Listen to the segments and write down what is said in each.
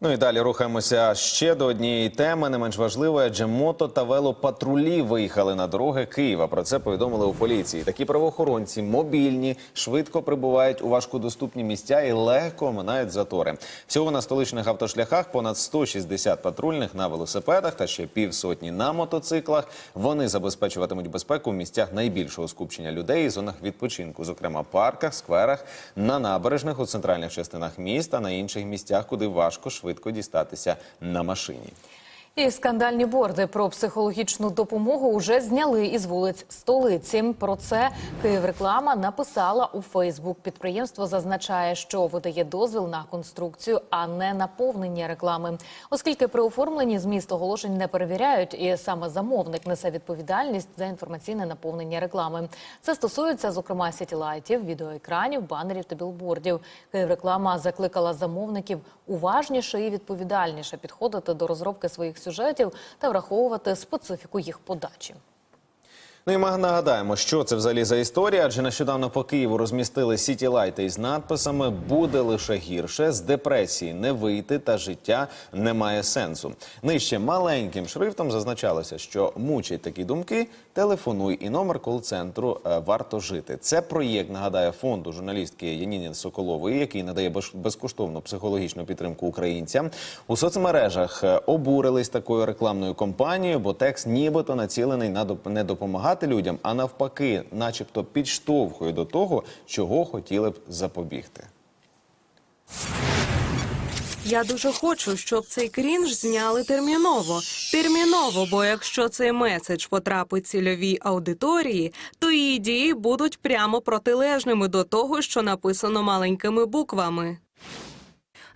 Ну і далі рухаємося ще до однієї теми, не менш важливої, адже мото та велопатрулі виїхали на дороги Києва. Про це повідомили у поліції. Такі правоохоронці мобільні, швидко прибувають у важкодоступні місця і легко оминають затори. Всього на столичних автошляхах понад 160 патрульних на велосипедах та ще півсотні на мотоциклах. Вони забезпечуватимуть безпеку в місцях найбільшого скупчення людей і зонах відпочинку, зокрема парках, скверах, на набережних у центральних частинах міста, на інших місцях, куди важко швидко дістатися на машині. І скандальні борди про психологічну допомогу вже зняли із вулиць столиці. Про це Київреклама написала у Фейсбук. Підприємство зазначає, що видає дозвіл на конструкцію, а не наповнення реклами. Оскільки при оформленні зміст оголошень не перевіряють, і саме замовник несе відповідальність за інформаційне наповнення реклами. Це стосується зокрема сітілайтів, відеоекранів, банерів та білбордів. Київреклама закликала замовників уважніше і відповідальніше підходити до розробки своїх сюжетів та враховувати специфіку їх подачі. Ну і ми нагадаємо, що це взагалі за історія, адже нещодавно по Києву розмістили сіті-лайти із надписами Буде лише гірше, з депресії не вийти та життя не має сенсу. Нижче маленьким шрифтом зазначалося, що мучать такі думки. Телефонуй і номер кол-центру е, варто жити. Це проєкт нагадає фонду журналістки Яніни Соколової, який надає безкоштовну психологічну підтримку українцям. У соцмережах е, обурились такою рекламною кампанією, бо текст нібито націлений на не допомагати людям, а навпаки, начебто підштовхує до того, чого хотіли б запобігти. Я дуже хочу, щоб цей крінж зняли терміново. Терміново, бо якщо цей меседж потрапить цільовій аудиторії, то її дії будуть прямо протилежними до того, що написано маленькими буквами.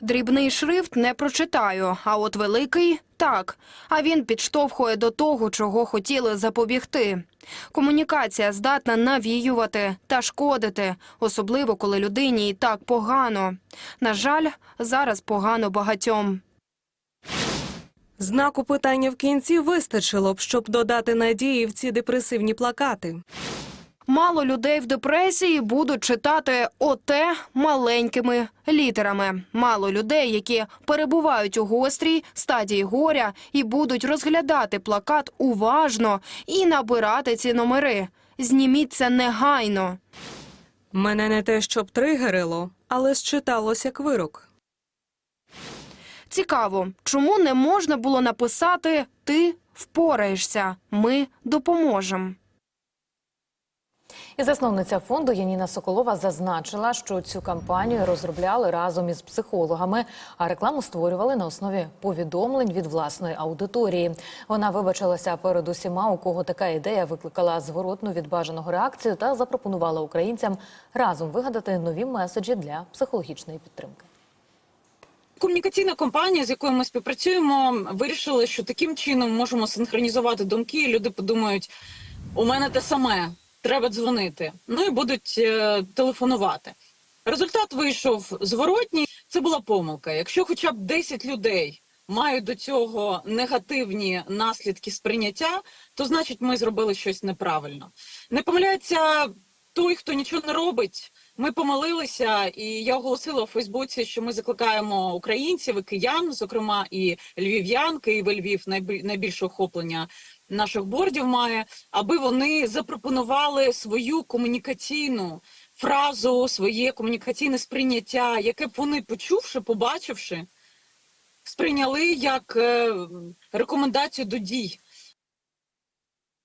Дрібний шрифт не прочитаю, а от великий так. А він підштовхує до того, чого хотіли запобігти. Комунікація здатна навіювати та шкодити, особливо коли людині і так погано. На жаль, зараз погано багатьом. Знаку питання в кінці вистачило б, щоб додати надії в ці депресивні плакати. Мало людей в депресії будуть читати оте маленькими літерами. Мало людей, які перебувають у гострій стадії горя і будуть розглядати плакат уважно і набирати ці номери. Зніміть це негайно. Мене не те, щоб тригерило, але считалось як вирок. Цікаво, чому не можна було написати Ти впораєшся, ми допоможемо. І засновниця фонду Яніна Соколова зазначила, що цю кампанію розробляли разом із психологами, а рекламу створювали на основі повідомлень від власної аудиторії. Вона вибачилася перед усіма, у кого така ідея викликала зворотну від бажаного реакцію та запропонувала українцям разом вигадати нові меседжі для психологічної підтримки. Комунікаційна компанія, з якою ми співпрацюємо, вирішили, що таким чином можемо синхронізувати думки. і Люди подумають, у мене те саме, треба дзвонити. Ну і будуть е, телефонувати. Результат вийшов зворотній. Це була помилка. Якщо хоча б 10 людей мають до цього негативні наслідки сприйняття, то значить ми зробили щось неправильно. Не помиляється той, хто нічого не робить. Ми помилилися, і я оголосила у Фейсбуці, що ми закликаємо українців і киян, зокрема і львів'ян, Київ і Львів найбі- найбільше охоплення наших бордів має, аби вони запропонували свою комунікаційну фразу, своє комунікаційне сприйняття, яке б вони почувши, побачивши, сприйняли як е, рекомендацію до дій.